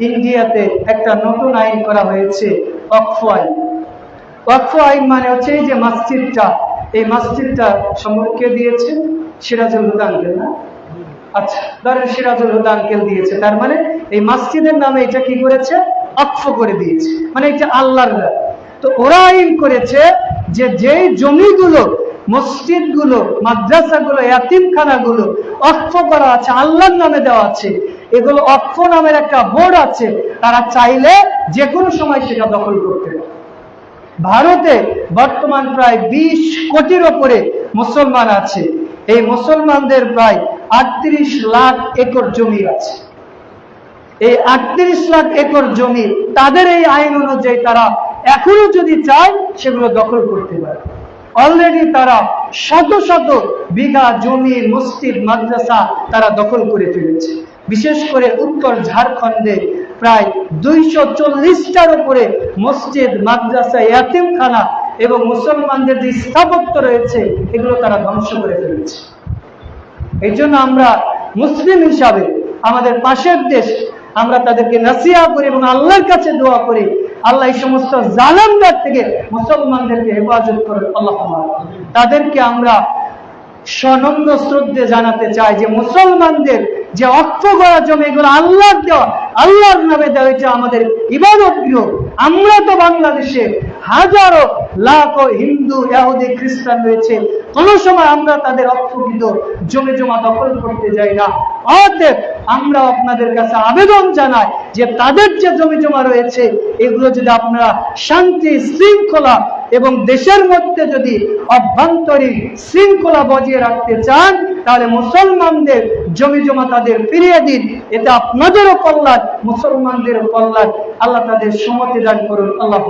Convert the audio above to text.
ইন্ডিয়াতে একটা নতুন আইন করা হয়েছে অক্ষ আইন। ওয়াকফ আইন মানে হচ্ছে এই যে মসজিদটা। এই মসজিদটা সম্পর্কে দিয়েছে? সিরাজুল হুদা আঙ্কেল, না? আচ্ছা ধরেন সিরাজুল হুদা আঙ্কেল দিয়েছে। তার মানে এই মসজিদের নামে এটা কি করেছে? অক্ষ করে দিয়েছে। মানে এটা আল্লাহর। তো ওরা আইন করেছে যে যেই জমিগুলো, মসজিদগুলো, মাদ্রাসাগুলো, এতিমখানাগুলো অক্ষ করা আছে, আল্লাহর নামে দেওয়া আছে এগুলো অক্ষ নামের একটা বোর্ড আছে, তারা চাইলে যে কোনো সময় সেটা দখল করতে পারে। ভারতে বর্তমান প্রায় বিশ কোটির ওপরে মুসলমান আছে। এই মুসলমানদের প্রায় আটত্রিশ লাখ একর জমি আছে। এই আটত্রিশ লাখ একর জমি, তাদের এই আইন অনুযায়ী তারা এখনও যদি চায়, সেগুলো দখল করতে পারে। অলরেডি তারা শত শত বিঘা জমি, মসজিদ, মাদ্রাসা তারা দখল করে ফেলেছে। বিশেষ করে উত্তর ঝাড়খণ্ডে প্রায় দুইশো চল্লিশটার উপরে মসজিদ, মাদ্রাসা, ইয়াতিমখানা এবং মুসলমানদের যে স্থাপত্য রয়েছে, এগুলো তারা ধ্বংস করে ফেলেছে। এই জন্য আমরা মুসলিম হিসাবে আমাদের পাশের দেশ, আমরা তাদেরকে নাসিয়া করি এবং আল্লাহর কাছে দোয়া করি। আল্লাহ এই সমস্ত জালামদার থেকে মুসলমানদেরকে হেফাজত করেন। আল্লাহ তাদেরকে আমরা সনন্দ শ্রদ্ধে জানাতে চাই যে মুসলমানদের যে অর্থ করা জমি এগুলো আল্লাহর দেওয়া, আল্লাহর নামে দেওয়া এটা আমাদের ইবাদত গৃহ। আমরা তো বাংলাদেশে হাজারো লাখ হিন্দু ইহুদি খ্রিস্টান রয়েছে। কোনো সময় আমরা তাদের অর্থকৃত জমি জমা দখল করতে যাই না। অতএব আমরা আপনাদের কাছে আবেদন জানাই যে তাদের যে জমি জমা রয়েছে, এগুলো যদি আপনারা শান্তি, শৃঙ্খলা এবং দেশের মধ্যে যদি অভ্যন্তরীণ শৃঙ্খলা বজিয়ে রাখতে চান, তাহলে মুসলমানদের জমি জমা তাদের ফিরিয়ে দিন। এটা আপনাদেরও কল্যাণ, মুসলমানদেরও কল্যাণ। আল্লাহ তাদের সমতি দান করুন। আল্লাহ